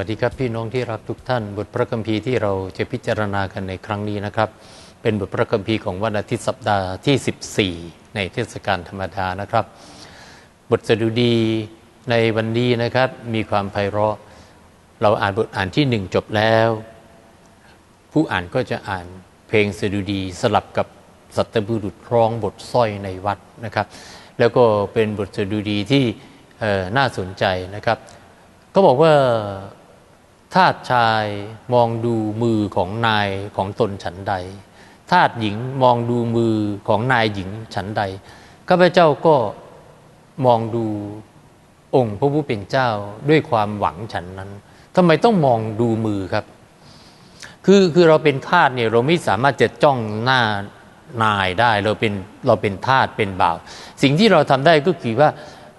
สวัสดีครับพี่น้องที่รักทุกท่าน บทพระคัมภีร์ที่เราจะพิจารณากันในครั้งนี้นะครับ เป็นบทพระคัมภีร์ของวันอาทิตย์สัปดาห์ที่ 14 ในเทศกาลธรรมดานะครับ บทสดุดีในวันนี้นะครับมีความไพเราะ เราอ่านบทอ่านที่หนึ่งจบแล้ว ผู้อ่านก็จะอ่านเพลงสดุดีสลับกับสัตบุรุษร้องบทสร้อยในวัดนะครับ แล้วก็เป็นบทสดุดีที่น่าสนใจนะครับก็บอกว่า ทาสชายมองดูมือของนายของตนฉันใดทาสหญิงมองดูมือของนายหญิงฉันใด ข้าพเจ้าก็มองดูองค์พระผู้เป็นเจ้าด้วยความหวังฉันนั้นทำไมต้องมองดูมือครับ คือคือเราเป็นทาสเนี่ยเราไม่สามารถจะจ้องหน้านายได้เราเป็นเราเป็นทาสเป็นบ่าว สิ่งที่เราทำได้ก็คือว่า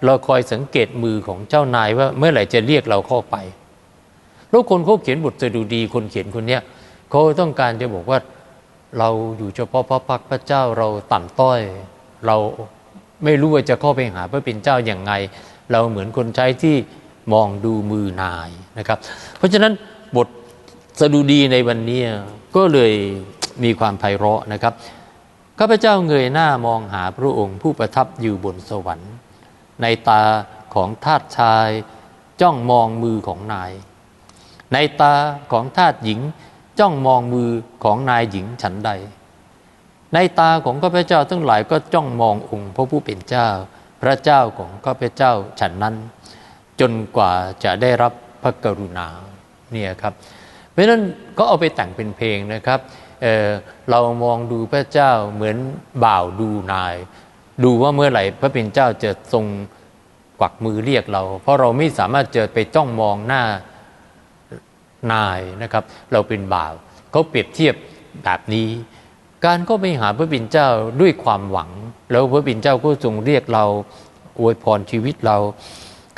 เราคอยสังเกตมือของเจ้านายว่าเมื่อไหร่จะเรียกเราเข้าไป แล้วคนเขาเขียนบทสดุดี คนเขียนคนเนี้ยเขาต้องการจะบอกว่าเราอยู่เฉพาะพระพักตร์พระเจ้าเราต่ำต้อย เราไม่รู้ว่าจะเข้าไปหาพระเป็นเจ้าอย่างไง เราเหมือนคนใช้ที่มองดูมือนายนะครับ เพราะฉะนั้นบทสดุดีในวันนี้ก็เลยมีความไพเราะนะครับข้าพเจ้าเงยหน้ามองหาพระองค์ผู้ประทับอยู่บนสวรรค์ ในตาของทาสชายจ้องมองมือของนาย ในตาของทาสหญิงจ้องมองมือของนายหญิงฉันใด ในตาของข้าพเจ้าทั้งหลายก็จ้องมององค์พระผู้เป็นเจ้า พระเจ้าของข้าพเจ้าฉันนั้น จนกว่าจะได้รับพระกรุณาเนี่ยครับเพราะฉะนั้นก็เอาไปแต่งเป็นเพลงนะครับเเรามองดูพระเจ้าเหมือนบ่าวดูนาย ดูว่าเมื่อไหร่พระเป็นเจ้าจะทรงกวักมือเรียกเรา เพราะเราไม่สามารถจะไปจ้องมองหน้า นายนะครับ เราเป็นบ่าวเขาเปรียบเทียบแบบนี้ การก็ไปหาพระบิดาเจ้าด้วยความหวัง แล้วพระบิดาเจ้าก็ทรงเรียกเราอวยพรชีวิตเรา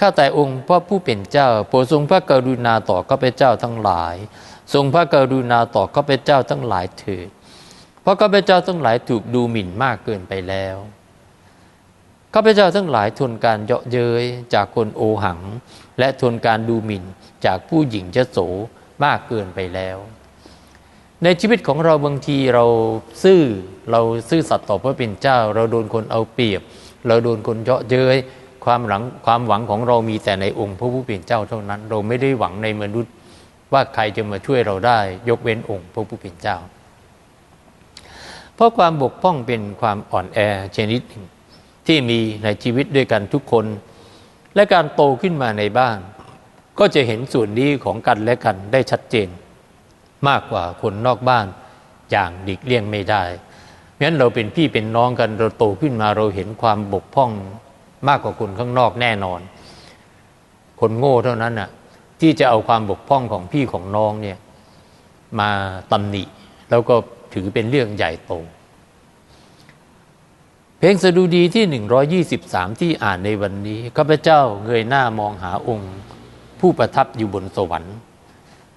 ข้าแต่องค์พระผู้เป็นเจ้าโปรดทรงพระกรุณาต่อข้าพเจ้าทั้งหลาย ทรงพระกรุณาต่อข้าพเจ้าทั้งหลายเถิดเพราะข้าพเจ้าทั้งหลายถูกดูหมิ่นมากเกินไปแล้ว ข้าพเจ้าทั้งหลายทนการเยาะเย้ยจากคนโอหัง และทนการดูหมิ่นจากผู้หญิงเจโสมากเกินไปแล้ว ในชีวิตของเราบางทีเราซื่อเราซื่อสัตย์ต่อพระเป็นเจ้า เราโดนคนเอาเปรียบ เราโดนคนเยาะเย้ยความหลังความหวังของเรามีแต่ในองค์พระผู้เป็นเจ้าเท่านั้น เราไม่ได้หวังในมนุษย์ว่าใครจะมาช่วยเราได้ ยกเว้นองค์พระผู้เป็นเจ้า เพราะความบกพร่องเป็นความอ่อนแอชนิดหนึ่ง ที่มีในชีวิตด้วยกันทุกคน และการโตขึ้นมาในบ้าน ก็จะเห็นส่วนนี้ของกันและกันได้ชัดเจน มากกว่าคนนอกบ้านอย่างหลีกเลี่ยงไม่ได้งั้นเราเป็นพี่เป็นน้องกันเราโตขึ้นมาเราเห็นความบกพร่องมากกว่าคนข้างนอกแน่นอน คนโง่เท่านั้นน่ะที่จะเอาความบกพร่องของพี่ของน้องเนี่ยมาตำหนิ แล้วก็ถือเป็นเรื่องใหญ่โต พลงสดุดีที่ 123 ที่อ่านในวันนี้ข้าพเจ้าเงยหน้ามองหาองค์ ผู้ประทับอยู่บนสวรรค์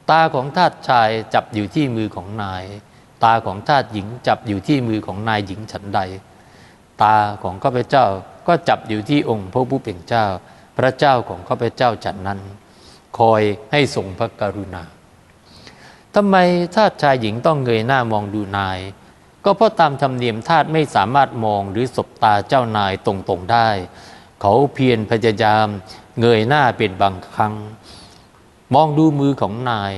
ตาของทาสชายจับอยู่ที่มือของนาย ตาของทาสหญิงจับอยู่ที่มือของนายหญิงฉันใด ตาของข้าพเจ้าก็จับอยู่ที่องค์พระผู้เป็นเจ้า พระเจ้าของข้าพเจ้าฉันนั้น คอยให้ทรงพระกรุณาทำไมทาสชายหญิงต้องเงยหน้ามองดูนาย ก็เพราะตามธรรมเนียมทาสไม่สามารถมองหรือสบตาเจ้านายตรงๆได้ เขาเพียรพยายามเงยหน้าเป็นบางครั้ง มองดูมือของนาย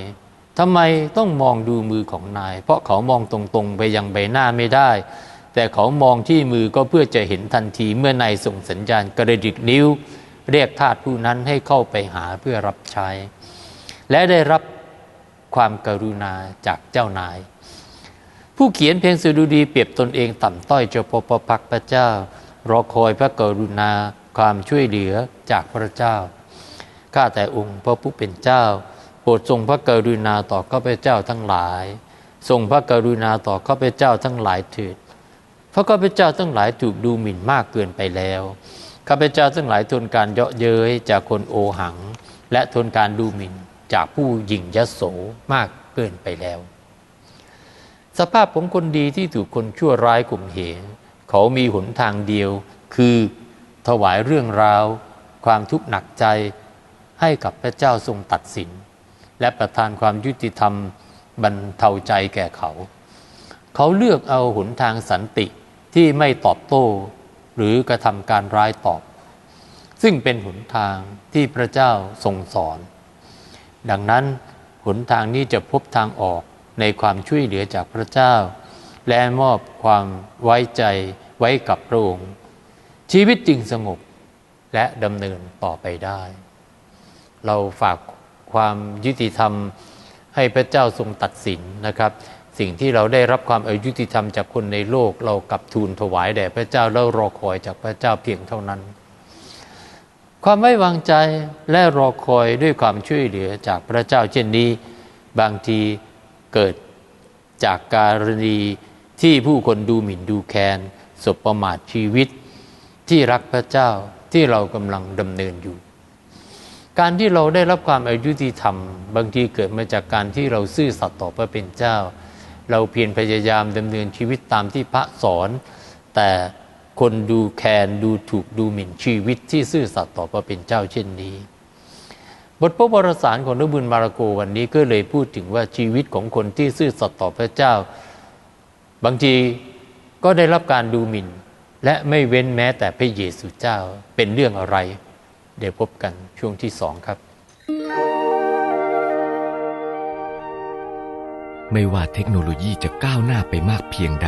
ทำไมต้องมองดูมือของนาย เพราะเขามองตรงๆ ไปยังใบหน้าไม่ได้ แต่เขามองที่มือก็เพื่อจะเห็นทันทีเมื่อนายส่งสัญญาณกระดิกนิ้ว เรียกทาสผู้นั้นให้เข้าไปหาเพื่อรับใช้ และได้รับความกรุณาจากเจ้านาย ผู้เขียนเพลงสดุดีเปรียบตนเองต่ำต้อยเจ้าพพพักพระเจ้ารอคอยพระกรุณาความช่วยเหลือจากพระเจ้า ข้าแต่องค์พระผู้เป็นเจ้า โปรดทรงพระกรุณาต่อข้าพเจ้าทั้งหลาย ทรงพระกรุณาต่อข้าพเจ้าทั้งหลายเถิดเพราะข้าพเจ้าทั้งหลายถูกดูหมิ่นมากเกินไปแล้วข้าพเจ้าทั้งหลายทนการเยาะเย้ยจากคนโอหัง และทนการดูหมิ่นจากผู้หยิ่งยโสมากเกินไปแล้ว สภาพของคนดีที่ถูกคนชั่วร้ายข่มเหงเขามีหนทางเดียว คือถวายเรื่องราว ความทุกข์หนักใจให้กับพระเจ้าทรงตัดสิน และประทานความยุติธรรมบรรเทาใจแก่เขา เขาเลือกเอาหนทางสันติที่ไม่ตอบโต้ หรือกระทำการร้ายตอบ ซึ่งเป็นหนทางที่พระเจ้าทรงสอน ดังนั้นหนทางนี้จะพบทางออก ในความช่วยเหลือจากพระเจ้า และมอบความไว้ใจไว้กับพระองค์ ชีวิตจึงสงบและดำเนินต่อไปได้ เราฝากความยุติธรรมให้พระเจ้าทรงตัดสินนะครับ สิ่งที่เราได้รับความอายุติธรรมจากคนในโลก เรากลับทูลถวายแด่พระเจ้าแล้วรอคอยจากพระเจ้าเพียงเท่านั้น ความไว้วางใจและรอคอยด้วยความช่วยเหลือจากพระเจ้าเช่นนี้ บางที เกิดจากการณีที่ผู้คนดูหมิ่นดูแคลนสบประมาทชีวิต ที่รักพระเจ้าที่เรากำลังดำเนินอยู่ การที่เราได้รับความอายุติธรรม บางทีเกิดมาจากการที่เราซื่อสัตย์ต่อพระเป็นเจ้า เราเพียรพยายามดำเนินชีวิตตามที่พระสอน แต่คนดูแคลนดูถูกดูหมิ่นชีวิตที่ซื่อสัตย์ต่อพระเป็นเจ้าเช่นนี้ บทพระวรสารของนบุญมาระโกวันนี้ก็เลยพูดถึงว่าชีวิตของคนที่ซื่อสัตย์ต่อพระเจ้า บางทีก็ได้รับการดูหมิ่น และไม่เว้นแม้แต่พระเยซูเจ้าเป็นเรื่องอะไร เดี๋ยวพบกันช่วงที่สองครับ ไม่ว่าเทคโนโลยีจะก้าวหน้าไปมากเพียงใด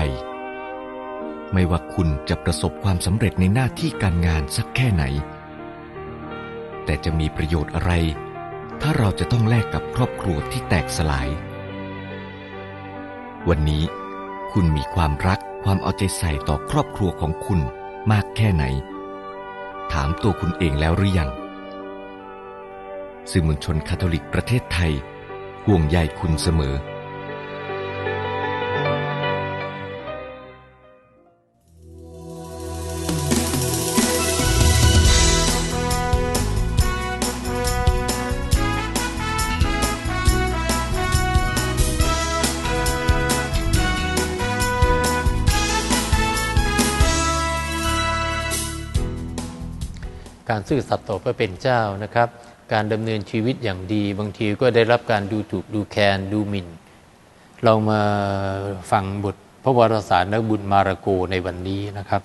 ไม่ว่าคุณจะประสบความสำเร็จในหน้าที่การงานสักแค่ไหน แต่จะมีประโยชน์อะไร ถ้าเราจะต้องแลกกับครอบครัวที่แตกสลาย วันนี้คุณมีความรักความเอาใจใส่ต่อครอบครัวของคุณมากแค่ไหน ถามตัวคุณเองแล้วหรือยัง สื่อมวลชนคาทอลิกประเทศไทย ห่วงใยคุณเสมอ การซื่อสัตย์ต่อพระเป็นเจ้านะครับ การดำเนินชีวิตอย่างดี บางทีก็ได้รับการดูถูกดูแคลนดูหมิ่น เรามาฟังบทพระวรสารนักบุญมาระโกในวันนี้นะครับ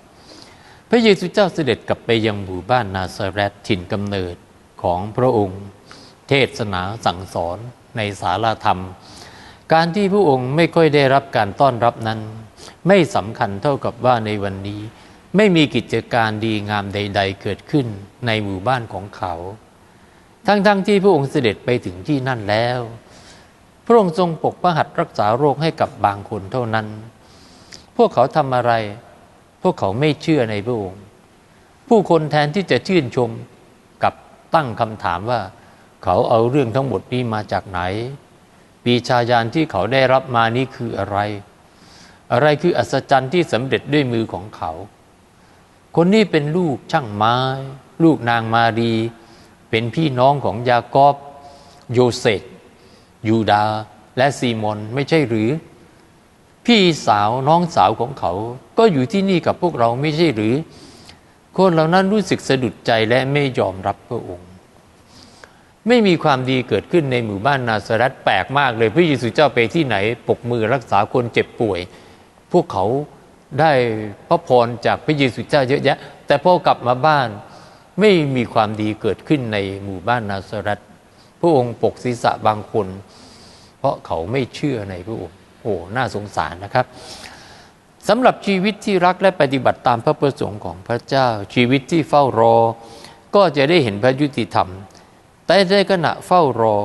พระเยซูเจ้าเสด็จกลับไปยังหมู่บ้านนาซาเรตถิ่นกำเนิดของพระองค์ เทศนาสั่งสอนในศาลาธรรม การที่พระองค์ไม่ค่อยได้รับการต้อนรับนั้น ไม่สำคัญเท่ากับว่าในวันนี้ ไม่มีกิจการดีงามใด ๆ เกิดขึ้นในหมู่บ้านของเขา ทั้งๆทที่พระองค์เสด็จไปถึงที่นั่นแล้ว พระองค์ทรงปกประหัตรักษาโรคให้กับบางคนเท่านั้น พวกเขาทำอะไร พวกเขาไม่เชื่อในพระองค์ ผู้คนแทนที่จะชื่นชมกับตั้งคำถามว่า เขาเอาเรื่องทั้งหมดนี้มาจากไหน ปีชาญาณที่เขาได้รับมานี้คืออะไร อะไรคืออัศจรรย์ที่สำเร็จด้วยมือของเขา คนนี้เป็นลูกช่างไม้ ลูกนางมารี เป็นพี่น้องของยากอบ โยเซฟยูดาและซีมอนไม่ใช่หรือ พี่สาวน้องสาวของเขา ก็อยู่ที่นี่กับพวกเราไม่ใช่หรือ คนเหล่านั้นรู้สึกสะดุดใจและไม่ยอมรับพระองค์ ไม่มีความดีเกิดขึ้นในหมู่บ้านนาซารัตแปลกมากเลยพระเยซูเจ้าไปที่ไหน ปกมือรักษาคนเจ็บป่วย พวกเขา ได้พระพรจากพระเยซูเจ้าเยอะแยะ แต่พอกลับมาบ้านไม่มีความดีเกิดขึ้นในหมู่บ้านนาซารัตพระองค์ปกศีรษะบางคน เพราะเขาไม่เชื่อในพระองค์โอ้น่าสงสารนะครับสำหรับชีวิตที่รักและปฏิบัติตามพระประสงค์ของพระเจ้า ชีวิตที่เฝ้ารอ ก็จะได้เห็นพระยุติธรรม แต่ในขณะเฝ้ารอ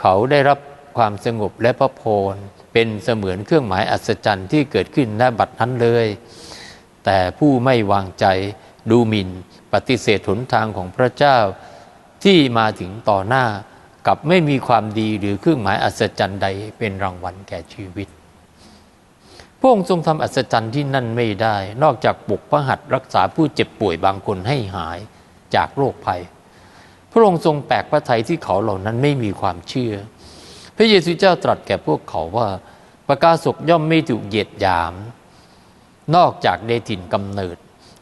เขาได้รับความสงบและพระพร เป็นเสมือนเครื่องหมายอัศจรรย์ที่เกิดขึ้นณบัดนั้นเลย แต่ผู้ไม่วางใจดูหมิน่น ปฏิเสธหนทางของพระเจ้าที่มาถึงต่อหน้ากับไม่มีความดีหรือเครื่องหมายอัศจรรย์ใดเป็นรางวัลแก่ชีวิต พระองค์ทรงทำอัศจรรย์ที่นั่นไม่ได้ นอกจากปกพระหัตถ์รักษาผู้เจ็บป่วยบางคนให้หายจากโรคภัย พระองค์ทรงแปลกพระทัยที่เขาเหล่านั้นไม่มีความเชื่อ พระเยซูเจ้าตรัสแก่พวกเขาว่า ประกาศกย่อมไม่ถูกเหยียดหยาม นอกจากในถิ่นกำเนิด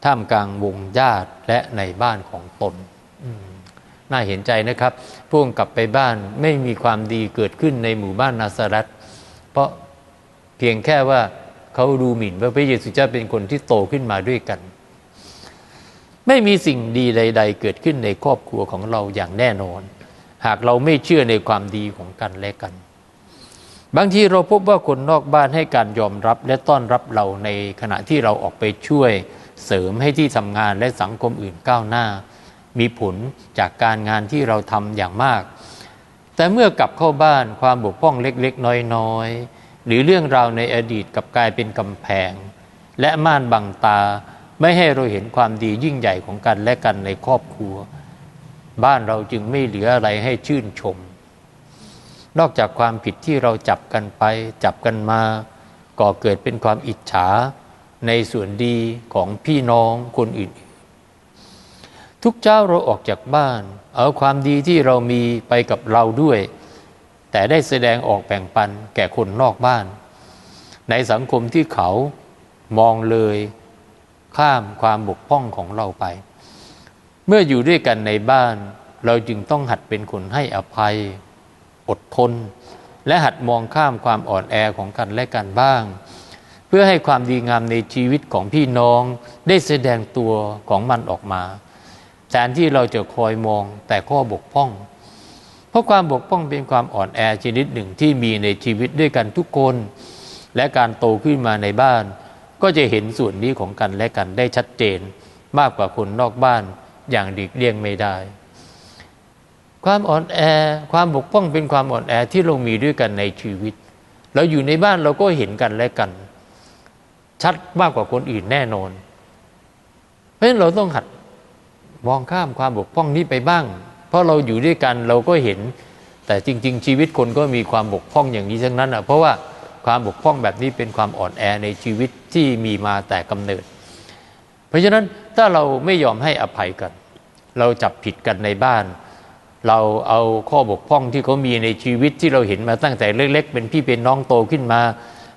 ท่ามกลางวงญาติและในบ้านของตนน่าเห็นใจนะครับพ่วงกลับไปบ้านไม่มีความดีเกิดขึ้นในหมู่บ้านนาซารัตเพราะเพียงแค่ว่าเขาดูหมิ่นว่าพระเยซูเจ้าเป็นคนที่โตขึ้นมาด้วยกัน ไม่มีสิ่งดีใด ๆ เกิดขึ้นในครอบครัวของเราอย่างแน่นอน หากเราไม่เชื่อในความดีของกันและกัน บางทีเราพบว่าคนนอกบ้านให้การยอมรับและต้อนรับเราในขณะที่เราออกไปช่วยเสริมให้ที่ทำงานและสังคมอื่นก้าวหน้า มีผลจากการงานที่เราทำอย่างมาก แต่เมื่อกลับเข้าบ้านความบกพร่องเล็กๆ น้อยๆ หรือเรื่องราวในอดีตกลับกลายเป็นกำแพง และม่านบังตาไม่ให้เราเห็นความดียิ่งใหญ่ของกันและกันในครอบครัว บ้านเราจึงไม่เหลืออะไรให้ชื่นชม นอกจากความผิดที่เราจับกันไป จับกันมา ก่อเกิดเป็นความอิจฉาในส่วนดีของพี่น้องคนอื่น ทุกเจ้าเราออกจากบ้าน เอาความดีที่เรามีไปกับเราด้วย แต่ได้แสดงออกแบ่งปันแก่คนนอกบ้าน ในสังคมที่เขามองเลยข้ามความบกพร่องของเราไป เมื่ออยู่ด้วยกันในบ้าน เราจึงต้องหัดเป็นคนให้อภัย อดทน และหัดมองข้ามความอ่อนแอของกันและกันบ้าง เพื่อให้ความดีงามในชีวิตของพี่น้องได้แสดงตัวของมันออกมาแทนที่เราจะคอยมองแต่ข้อบกพร่อง เพราะความบกพร่องเป็นความอ่อนแอชนิดหนึ่งที่มีในชีวิตด้วยกันทุกคน และการโตขึ้นมาในบ้าน ก็จะเห็นส่วนนี้ของกันและกันได้ชัดเจน มากกว่าคนนอกบ้าน อย่างดีกเลี่ยงไม่ได้ ความอ่อนแอความบกพร่องเป็นความอ่อนแอที่เรามีด้วยกันในชีวิต เราอยู่ในบ้านเราก็เห็นกันและกัน ชัดมากกว่าคนอื่นแน่นอน เพราะฉะนั้นเราต้องหัดมองข้ามความบกพร่องนี้ไปบ้าง เพราะเราอยู่ด้วยกันเราก็เห็น แต่จริง ๆ ชีวิตคนก็มีความบกพร่องอย่างนี้ทั้งนั้นอะเพราะว่าความบกพร่องแบบนี้เป็นความอ่อนแอในชีวิตที่มีมาแต่กำเนิด เพราะฉะนั้น ถ้าเราไม่ยอมให้อภัยกัน เราจับผิดกันในบ้าน เราเอาข้อบกพร่องที่เขามีในชีวิตที่เราเห็นมาตั้งแต่เล็ก ๆ เป็นพี่เป็นน้องโตขึ้นมา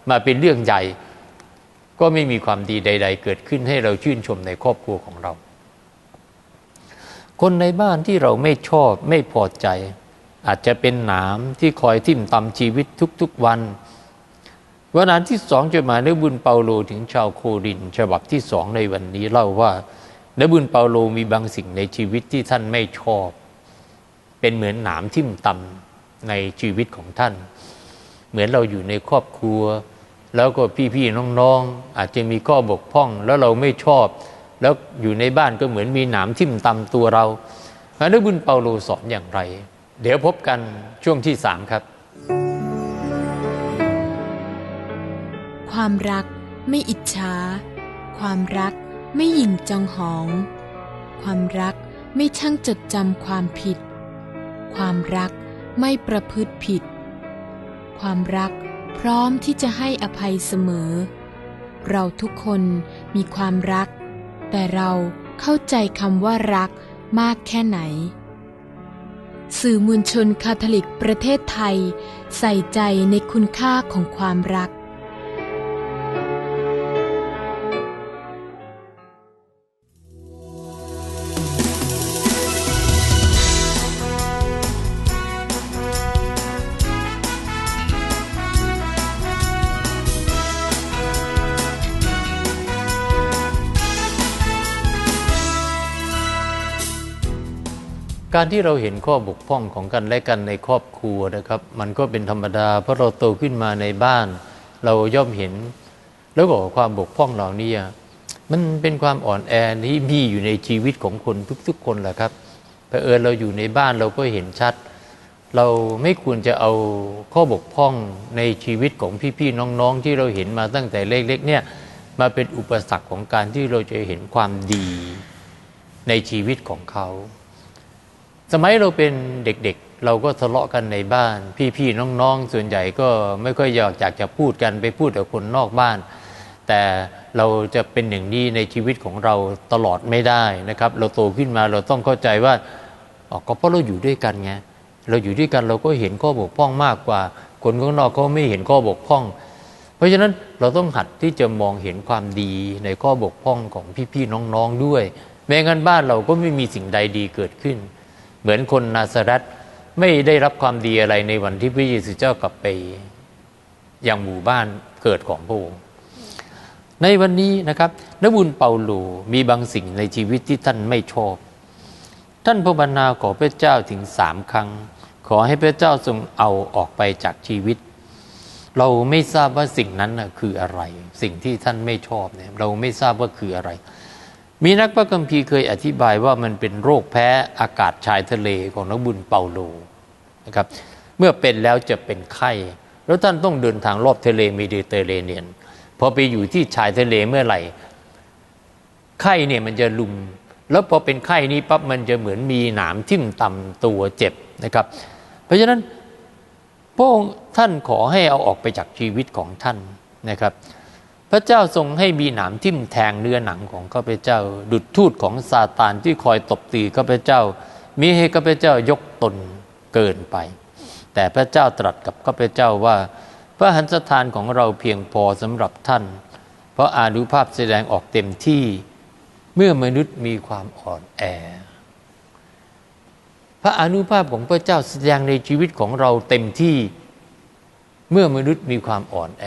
มาเป็นเรื่องใหญ่ ก็ไม่มีความดีใด ๆ เกิดขึ้นให้เราชื่นชมในครอบครัวของเรา คนในบ้านที่เราไม่ชอบไม่พอใจ อาจจะเป็นหนามที่คอยทิ่มตำชีวิตทุกๆวัน วันนั้นที่สองจดหมายนบุญเปาโลถึงชาวโครินฉบับที่สองในวันนี้เล่าว่านบุญเปาโลมีบางสิ่งในชีวิตที่ท่านไม่ชอบ เป็นเหมือนหนามทิ่มตำในชีวิตของท่าน เหมือนเราอยู่ในครอบครัว แล้วก็พี่ๆน้องๆออาจจะมีข้อบกพร่องแล้วเราไม่ชอบ แล้วอยู่ในบ้านก็เหมือนมีหนามทิ่มตำตัวเราอันนี้บุญเปาโลสอนอย่างไร เดี๋ยวพบกันช่วงที่สามครับ ความรักไม่อิจฉา ความรักไม่หยิ่งจองหอง ความรักไม่ช่างจดจำความผิด ความรักไม่ประพฤติผิด ความรักพร้อมที่จะให้อภัยเสมอ เราทุกคนมีความรัก แต่เราเข้าใจคำว่ารักมากแค่ไหน สื่อมวลชนคาทอลิกประเทศไทย ใส่ใจในคุณค่าของความรัก การที่เราเห็นข้อบกพร่องของกันและกันในครอบครัวนะครับ มันก็เป็นธรรมดา เพราะเราโตขึ้นมาในบ้าน เราย่อมเห็น แล้วก็ความบกพร่องเหล่านี้มันเป็นความอ่อนแอที่มีอยู่ในชีวิตของคนทุก ๆ คนแหละครับเผอิญเราอยู่ในบ้านเราก็เห็นชัด เราไม่ควรจะเอาข้อบกพร่องในชีวิตของพี่ๆน้องๆ ที่เราเห็นมาตั้งแต่เล็กๆเนี่ยมาเป็นอุปสรรคของการที่เราจะเห็นความดีในชีวิตของเขา สมัยเราเป็นเด็กๆ เราก็ทะเลาะกันในบ้าน พี่ๆน้องๆ ส่วนใหญ่ก็ไม่ค่อยอยากอยากจะพูดกันไปพูดกับคนนอกบ้าน แต่เราจะเป็นอย่างนี้ในชีวิตของเราตลอดไม่ได้นะครับ เราโตขึ้นมาเราต้องเข้าใจว่าอ๋อก็เพราะเราอยู่ด้วยกันไงเราอยู่ด้วยกันเราก็เห็นข้อบกพร่องมากกว่า คนข้างนอกเขาไม่เห็นข้อบกพร่อง เพราะฉะนั้นเราต้องหัดที่จะมองเห็นความดีในข้อบกพร่องของพี่ๆน้องๆด้วยแม้งั้นบ้านเราก็ไม่มีสิ่งใดดีเกิดขึ้น เหมือนคนนาซารัตไม่ได้รับความดีอะไรในวันที่พระเยซูเจ้ากลับไปยังหมู่บ้านเกิดของพระองค์ในวันนี้นะครับนบุญเปาโลมีบางสิ่งในชีวิตที่ท่านไม่ชอบ ท่านภาวนาขอพระเจ้าถึงสามครั้ง ขอให้พระเจ้าทรงเอาออกไปจากชีวิต เราไม่ทราบว่าสิ่งนั้นคืออะไร สิ่งที่ท่านไม่ชอบเนี่ยเราไม่ทราบว่าคืออะไร มีนักพระคัมภีร์เคยอธิบายว่ามันเป็นโรคแพ้อากาศชายทะเลของนักบุญเปาโลนะครับเมื่อเป็นแล้วจะเป็นไข้ แล้วท่านต้องเดินทางรอบทะเลเมดิเตอร์เรเนียนพอไปอยู่ที่ชายทะเลเมื่อไหร่ไข้เนี่ยมันจะลุม แล้วพอเป็นไข้นี้ปั๊บมันจะเหมือนมีหนามทิ่มตำตัวเจ็บนะครับ เพราะฉะนั้นพระองค์ท่านขอให้เอาออกไปจากชีวิตของท่านนะครับ พระเจ้าทรงให้มีหนามทิ่มแทงเนื้อหนังของข้าพเจ้า ดุจทูตของซาตานที่คอยตบตีข้าพเจ้ามีให้ข้าพเจ้ายกตนเกินไป แต่พระเจ้าตรัสกับข้าพเจ้าว่า พระหันสถานของเราเพียงพอสำหรับท่าน เพราะอานุภาพแสดงออกเต็มที่เมื่อมนุษย์มีความอ่อนแอ พระอนุภาพของพระเจ้าแสดงในชีวิตของเราเต็มที่ เมื่อมนุษย์มีความอ่อนแอ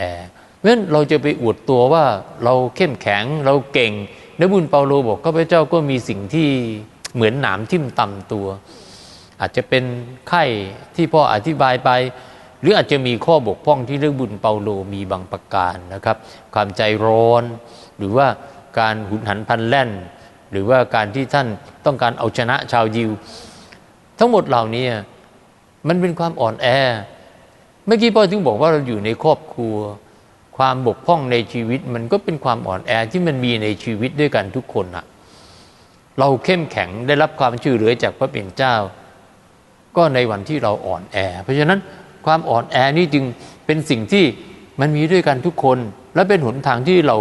เพราะฉะนั้นเราจะไปอวดตัวว่าเราเข้มแข็งเราเก่งนบุญเปาโลบอกข้าพเจ้าก็มีสิ่งที่เหมือนหนามทิ่มตำตัว อาจจะเป็นไข้ที่พ่ออธิบายไป หรืออาจจะมีข้อบกพร่องที่เรื่องบุญเปาโลมีบางประการนะครับ ความใจร้อน หรือว่าการหุนหันพันแล่น หรือว่าการที่ท่านต้องการเอาชนะชาวยิว ทั้งหมดเหล่านี้มันเป็นความอ่อนแอเมื่อกี้พ่อถึงบอกว่าเราอยู่ในครอบครัว ความบกพร่องในชีวิต มันก็เป็นความอ่อนแอที่มันมีในชีวิตด้วยกันทุกคนอะเราเข้มแข็งได้รับความช่วยเหลือจากพระเป็นเจ้า ก็ในวันที่เราอ่อนแอ เพราะฉะนั้นความอ่อนแอนี่จึงเป็นสิ่งที่มันมีด้วยกันทุกคน และเป็นหนทางที่เรา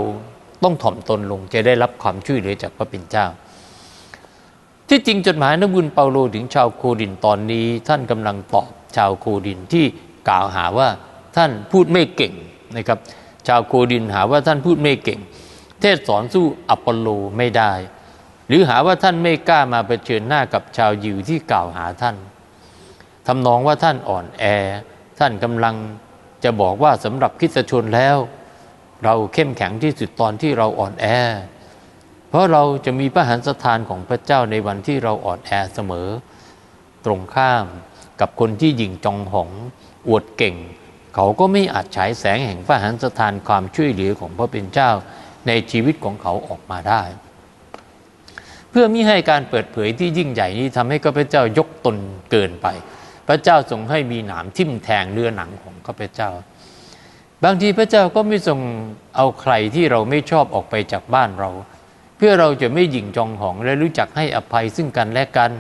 ต้องถ่อมตนลงจะได้รับความช่วยเหลือจากพระเป็นเจ้า ที่จริงจดหมายนบุญเปาโลถึงชาวโคดินตอนนี้ ท่านกำลังตอบชาวโคดินที่กล่าวหาว่าท่านพูดไม่เก่งนะครับ ชาวโคดินหาว่าท่านพูดไม่เก่ง เทศสอนสู้อปอลโลไม่ได้ หรือหาว่าท่านไม่กล้ามาเผชิญหน้ากับชาวยิวที่กล่าวหาท่านทำนองว่าท่านอ่อนแอ ท่านกำลังจะบอกว่าสำหรับคริสตชนแล้ว เราเข้มแข็งที่สุดตอนที่เราอ่อนแอ เพราะเราจะมีพระหันสถานของพระเจ้าในวันที่เราอ่อนแอเสมอ ตรงข้ามกับคนที่ยิงจองหองอวดเก่ง เขาก็ไม่อาจฉายแสงแห่งพระหันสถานความช่วยเหลือของพระเป็นเจ้าในชีวิตของเขาออกมาได้ เพื่อมิให้การเปิดเผยที่ยิ่งใหญ่นี้ทำให้ข้าพเจ้ายกตนเกินไป พระเจ้าทรงให้มีหนามทิ่มแทงเนื้อหนังของข้าพเจ้า บางทีพระเจ้าก็ไม่ทรงเอาใครที่เราไม่ชอบออกไปจากบ้านเรา เพื่อเราจะไม่หยิ่งจองหองและรู้จักให้อภัยซึ่งกันและกัน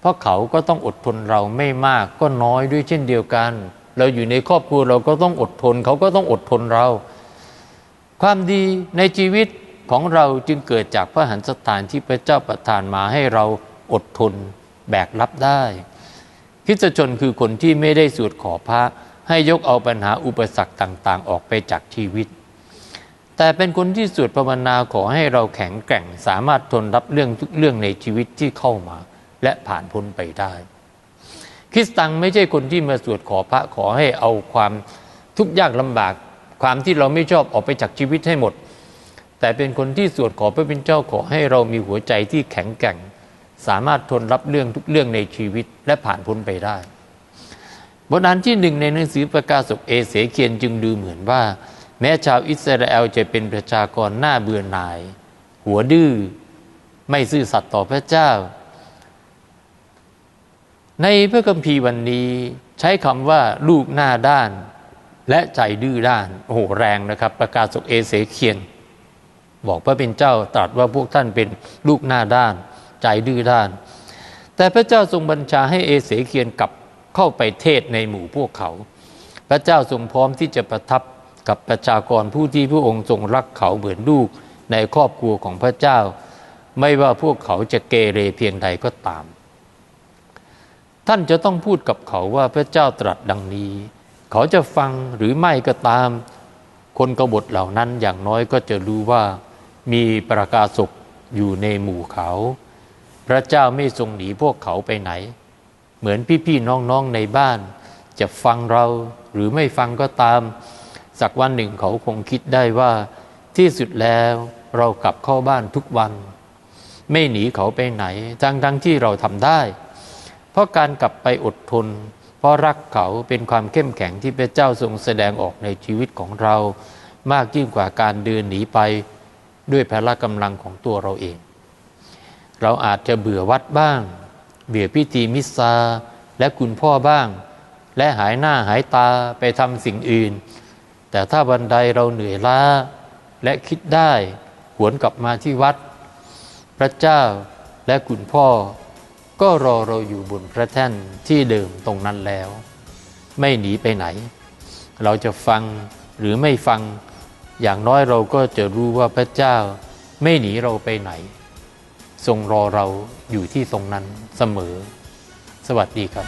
เพราะเขาก็ต้องอดทนเราไม่มากก็น้อยด้วยเช่นเดียวกัน เราอยู่ในครอบครัวเราก็ต้องอดทน เขาก็ต้องอดทนเรา ความดีในชีวิตของเราจึงเกิดจากพระหันสถานที่พระเจ้าประทานมาให้เราอดทนแบกรับได้ คริสตชนคือคนที่ไม่ได้สวดขอพระให้ยกเอาปัญหาอุปสรรคต่าง ๆ ออกไปจากชีวิต แต่เป็นคนที่สวดภาวนาขอให้เราแข็งแกร่งสามารถทนรับเรื่องทุกเรื่องในชีวิตที่เข้ามา และผ่านพ้นไปได้ คริสตังไม่ใช่คนที่มาสวดขอพระขอให้เอาความทุกข์ยากลำบาก ความที่เราไม่ชอบออกไปจากชีวิตให้หมด แต่เป็นคนที่สวดขอพระเป็นเจ้าขอให้เรามีหัวใจที่แข็งแกร่ง สามารถทนรับเรื่องทุกเรื่องในชีวิตและผ่านพ้นไปได้บทอ่านที่หนึ่งในหนังสือประกาศกเอเสเคียนจึงดูเหมือนว่า แม้ชาวอิสราเอลจะเป็นประชากรหน้าเบื่อหน่าย หัวดื้อไม่ซื่อสัตย์ต่อพระเจ้า ในพระคัมภีร์วันนี้ใช้คำว่าลูกหน้าด้านและใจดื้อด้าน โอ้โหแรงนะครับ ประกาศสกเอเสเคียน บอกพระเป็นเจ้าตรัสว่าพวกท่านเป็นลูกหน้าด้าน ใจดื้อด้าน แต่พระเจ้าทรงบัญชาให้เอเสเคียนกลับเข้าไปเทศในหมู่พวกเขา พระเจ้าทรงพร้อมที่จะประทับกับประชากรผู้ที่พระองค์ทรงรักเขาเหมือนลูกในครอบครัวของพระเจ้า ไม่ว่าพวกเขาจะเกเรเพียงใดก็ตาม ท่านจะต้องพูดกับเขาว่าพระเจ้าตรัสดังนี้ เขาจะฟังหรือไม่ก็ตาม คนกบฏเหล่านั้นอย่างน้อยก็จะรู้ว่ามีประกาศกอยู่ในหมู่เขา พระเจ้าไม่ทรงหนีพวกเขาไปไหน เหมือนพี่ๆน้องๆในบ้าน จะฟังเราหรือไม่ฟังก็ตาม สักวันหนึ่งเขาคงคิดได้ว่า ที่สุดแล้วเรากลับเข้าบ้านทุกวัน ไม่หนีเขาไปไหนทั้งทั้งที่เราทำได้ เพราะการกลับไปอดทน เพราะรักเขาเป็นความเข้มแข็งที่พระเจ้าทรงแสดงออกในชีวิตของเรา มากยิ่งกว่าการเดินหนีไปด้วยพละกำลังของตัวเราเอง เราอาจจะเบื่อวัดบ้าง เบื่อพิธีมิสซาและคุณพ่อบ้าง และหายหน้าหายตาไปทำสิ่งอื่น แต่ถ้าวันใดเราเหนื่อยล้าและคิดได้หวนกลับมาที่วัด พระเจ้าและคุณพ่อ ก็รอเราอยู่บนพระแท่นที่เดิมตรงนั้นแล้ว ไม่หนีไปไหน เราจะฟังหรือไม่ฟังอย่างน้อยเราก็จะรู้ว่าพระเจ้าไม่หนีเราไปไหน ทรงรอเราอยู่ที่ตรงนั้นเสมอ สวัสดีครับ